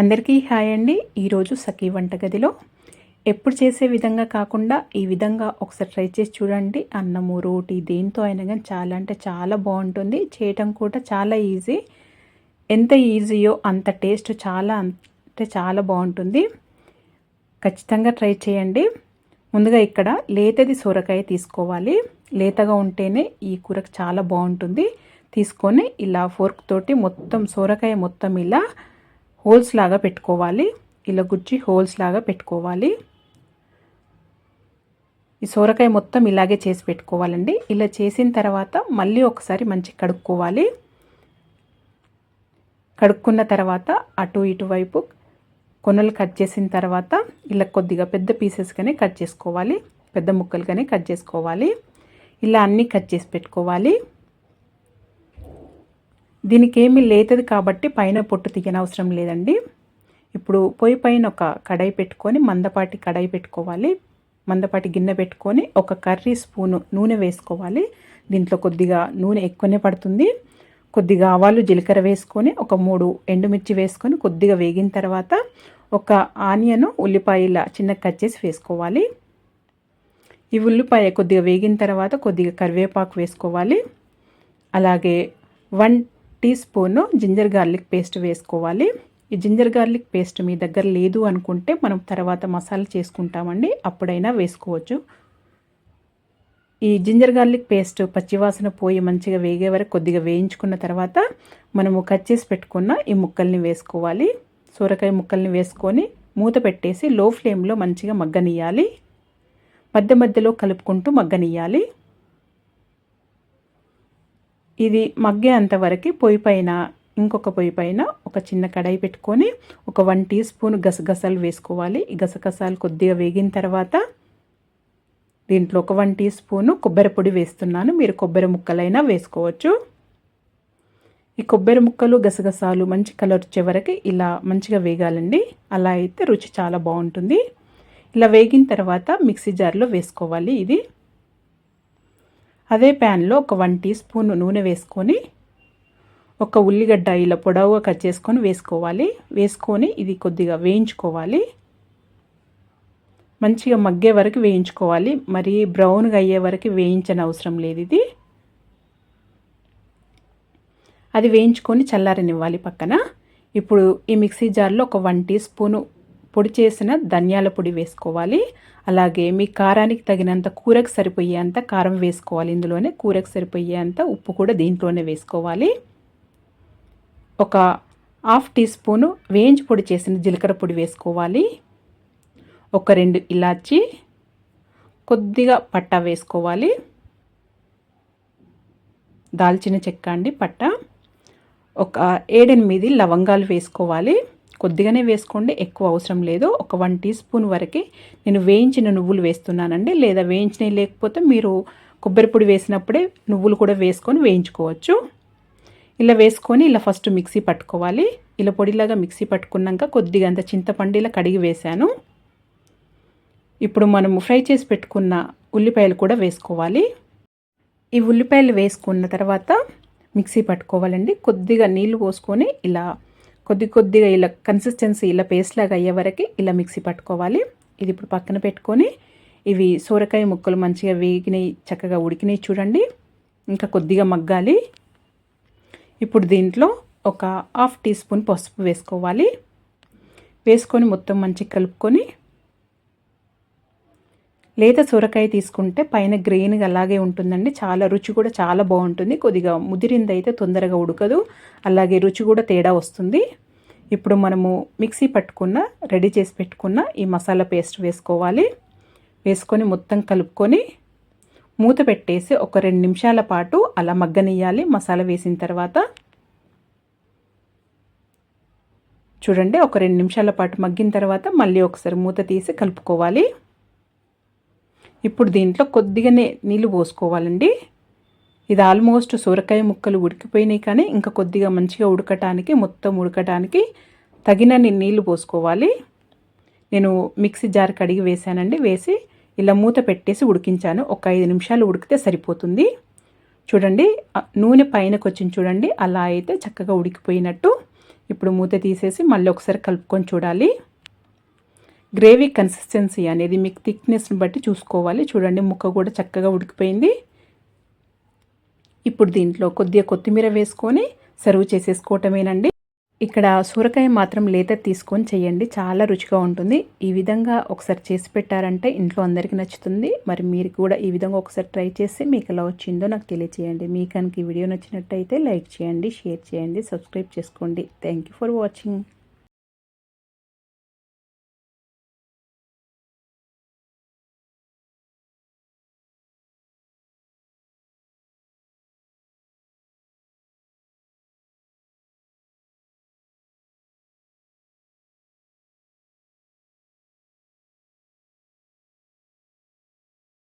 అందరికీ హాయ్ అండి. ఈరోజు సఖీ వంటగదిలో ఎప్పుడు చేసే విధంగా కాకుండా ఈ విధంగా ఒకసారి ట్రై చేసి చూడండి. అన్నము రోటీ దేంతో అయినా కానీ చాలా అంటే చాలా బాగుంటుంది. చేయటం కూడా చాలా ఈజీ. ఎంత ఈజీయో అంత టేస్ట్ చాలా అంటే చాలా బాగుంటుంది. ఖచ్చితంగా ట్రై చేయండి. ముందుగా ఇక్కడ లేతది సొరకాయ తీసుకోవాలి. లేతగా ఉంటేనే ఈ కూరకు చాలా బాగుంటుంది. తీసుకొని ఇలా ఫోర్క్ తోటి మొత్తం సొరకాయ మొత్తం ఇలా హోల్స్ లాగా పెట్టుకోవాలి. ఇలా గుచ్చి హోల్స్ లాగా పెట్టుకోవాలి. ఈ సోరకాయ మొత్తం ఇలాగే చేసి పెట్టుకోవాలండి. ఇలా చేసిన తర్వాత మళ్ళీ ఒకసారి మంచి కడుక్కోవాలి. కడుక్కున్న తర్వాత అటు ఇటువైపు కొనలు కట్ చేసిన తర్వాత ఇలా కొద్దిగా పెద్ద పీసెస్గానే కట్ చేసుకోవాలి. పెద్ద ముక్కలుగానే కట్ చేసుకోవాలి. ఇలా అన్నీ కట్ చేసి పెట్టుకోవాలి. దీనికి ఏమి లేతది కాబట్టి పైన పొట్టు తీయనవసరం లేదండి. ఇప్పుడు పొయ్యి పైన ఒక కడాయి పెట్టుకొని మందపాటి కడాయి పెట్టుకోవాలి. మందపాటి గిన్నె పెట్టుకొని ఒక కర్రీ స్పూను నూనె వేసుకోవాలి. దీంట్లో కొద్దిగా నూనె ఎక్కువనే పడుతుంది. కొద్దిగా ఆవాలు జీలకర్ర వేసుకొని ఒక మూడు ఎండుమిర్చి వేసుకొని కొద్దిగా వేగిన తర్వాత ఒక ఆనియన్ ఉల్లిపాయల చిన్న కట్ చేసి వేసుకోవాలి. ఈ ఉల్లిపాయ కొద్దిగా వేగిన తర్వాత కొద్దిగా కరివేపాకు వేసుకోవాలి. అలాగే one teaspoon ginger garlic paste వేసుకోవాలి. ఈ జింజర్ గార్లిక్ పేస్ట్ మీ దగ్గర లేదు అనుకుంటే మనం తర్వాత మసాలా చేసుకుంటామండి. అప్పుడైనా వేసుకోవచ్చు. ఈ జింజర్ గార్లిక్ పేస్ట్ పచ్చివాసన పోయి మంచిగా వేగే వరకు కొద్దిగా వేయించుకున్న తర్వాత మనము కట్ చేసి పెట్టుకున్న ఈ ముక్కల్ని వేసుకోవాలి. సూరకాయ ముక్కల్ని వేసుకొని మూత పెట్టేసి లో ఫ్లేమ్లో మంచిగా మగ్గనియాలి మధ్య మధ్యలో కలుపుకుంటూ మగ్గనియాలి ఇది మగ్గేంత వరకు పొయ్యి పైన ఇంకొక పొయ్యి పైన ఒక చిన్న కడాయి పెట్టుకొని ఒక వన్ టీ స్పూన్ గసగసాలు వేసుకోవాలి. ఈ గసగసాలు కొద్దిగా వేగిన తర్వాత దీంట్లో ఒక వన్ టీ స్పూను కొబ్బరి పొడి వేస్తున్నాను. మీరు కొబ్బరి ముక్కలైనా వేసుకోవచ్చు. ఈ కొబ్బరి ముక్కలు గసగసాలు మంచి కలర్ వచ్చే వరకు ఇలా మంచిగా వేగాలండి. అలా అయితే రుచి చాలా బాగుంటుంది. ఇలా వేగిన తర్వాత మిక్సీ జార్లో వేసుకోవాలి ఇది. అదే ప్యాన్లో ఒక వన్ టీ స్పూన్ నూనె వేసుకొని ఒక ఉల్లిగడ్డ ఇలా పొడవుగా కట్ చేసుకొని వేసుకోవాలి. వేసుకొని ఇది కొద్దిగా వేయించుకోవాలి. మంచిగా మగ్గే వరకు వేయించుకోవాలి. మరి బ్రౌన్గా అయ్యే వరకు వేయించని అవసరం లేదు ఇది. అది వేయించుకొని చల్లారనివ్వాలి పక్కన. ఇప్పుడు ఈ మిక్సీ జార్లో ఒక వన్ టీ స్పూను పొడి చేసిన ధనియాల పొడి వేసుకోవాలి. అలాగే మీ కారానికి తగినంత కూరకు సరిపోయేంత కారం వేసుకోవాలి. ఇందులోనే కూరకు సరిపోయేంత ఉప్పు కూడా దీంట్లోనే వేసుకోవాలి. ఒక హాఫ్ టీ స్పూను వేయించి పొడి చేసిన జీలకర్ర పొడి వేసుకోవాలి. ఒక రెండు ఇలాచి కొద్దిగా పట్ట వేసుకోవాలి. దాల్చిన చెక్క అండి పట్ట. ఒక ఏడెనిమిది లవంగాలు వేసుకోవాలి. కొద్దిగానే వేసుకోండి ఎక్కువ అవసరం లేదు. ఒక వన్ టీ స్పూన్ వరకే నేను వేయించిన నువ్వులు వేస్తున్నానండి. లేదా వేయించినవి లేకపోతే మీరు కొబ్బరి పొడి వేసినప్పుడే నువ్వులు కూడా వేసుకొని వేయించుకోవచ్చు. ఇలా వేసుకొని ఇలా ఫస్ట్ మిక్సీ పట్టుకోవాలి. ఇలా పొడిలాగా మిక్సీ పట్టుకున్నాక కొద్దిగా అంత చింతపండు ఇలా కడిగి వేశాను. ఇప్పుడు మనము ఫ్రై చేసి పెట్టుకున్న ఉల్లిపాయలు కూడా వేసుకోవాలి. ఈ ఉల్లిపాయలు వేసుకున్న తర్వాత మిక్సీ పట్టుకోవాలండి. కొద్దిగా నీళ్ళు పోసుకొని ఇలా కొద్ది కొద్దిగా ఇలా కన్సిస్టెన్సీ ఇలా పేస్ట్ లాగా అయ్యే వరకు ఇలా మిక్సీ పట్టుకోవాలి. ఇది ఇప్పుడు పక్కన పెట్టుకొని ఇవి సోరకాయ ముక్కలు మంచిగా వేగినాయి చక్కగా ఉడికినాయి చూడండి. ఇంకా కొద్దిగా మగ్గాలి. ఇప్పుడు దీంట్లో ఒక హాఫ్ టీ స్పూన్ పసుపు వేసుకోవాలి. వేసుకొని మొత్తం మంచిగా కలుపుకొని లేత సొరకాయ తీసుకుంటే పైన గ్రెయిన్గా అలాగే ఉంటుందండి. చాలా రుచి కూడా చాలా బాగుంటుంది. కొద్దిగా ముదిరింది అయితే తొందరగా ఉడకదు. అలాగే రుచి కూడా తేడా వస్తుంది. ఇప్పుడు మనము మిక్సీ పట్టుకున్న రెడీ చేసి పెట్టుకున్న ఈ మసాలా పేస్ట్ వేసుకోవాలి. వేసుకొని మొత్తం కలుపుకొని మూత పెట్టేసి ఒక రెండు నిమిషాల పాటు అలా మగ్గనియాలి మసాలా వేసిన తర్వాత చూడండి ఒక రెండు నిమిషాల పాటు మగ్గిన తర్వాత మళ్ళీ ఒకసారి మూత తీసి కలుపుకోవాలి. ఇప్పుడు దీంట్లో కొద్దిగానే నీళ్ళు పోసుకోవాలండి. ఇది ఆల్మోస్ట్ సొరకాయ ముక్కలు ఉడికిపోయినాయి కానీ ఇంకా కొద్దిగా మంచిగా ఉడకటానికి మొత్తం ఉడకటానికి తగినన్ని నీళ్ళు పోసుకోవాలి. నేను మిక్సీ జార్ కడిగి వేసానండి వేసి ఇలా మూత పెట్టేసి ఉడికించాను. ఒక ఐదు నిమిషాలు ఉడికితే సరిపోతుంది. చూడండి నూనె పైనకు వచ్చింది చూడండి అలా అయితే చక్కగా ఉడికిపోయినట్టు. ఇప్పుడు మూత తీసేసి మళ్ళీ ఒకసారి కలుపుకొని చూడాలి. గ్రేవీ కన్సిస్టెన్సీ అనేది మీకు థిక్నెస్ని బట్టి చూసుకోవాలి. చూడండి ముక్క కూడా చక్కగా ఉడికిపోయింది. ఇప్పుడు దీంట్లో కొద్దిగా కొత్తిమీర వేసుకొని సర్వ్ చేసేసుకోవటమేనండి. ఇక్కడ సూరకాయ మాత్రం లేత తీసుకొని చేయండి. చాలా రుచిగా ఉంటుంది. ఈ విధంగా ఒకసారి చేసి పెట్టారంటే ఇంట్లో అందరికీ నచ్చుతుంది. మరి మీరు కూడా ఈ విధంగా ఒకసారి ట్రై చేసి మీకు ఎలా వచ్చిందో నాకు తెలియచేయండి. మీ కనుక ఈ వీడియో నచ్చినట్టయితే లైక్ చేయండి షేర్ చేయండి సబ్స్క్రైబ్ చేసుకోండి. Thank you for watching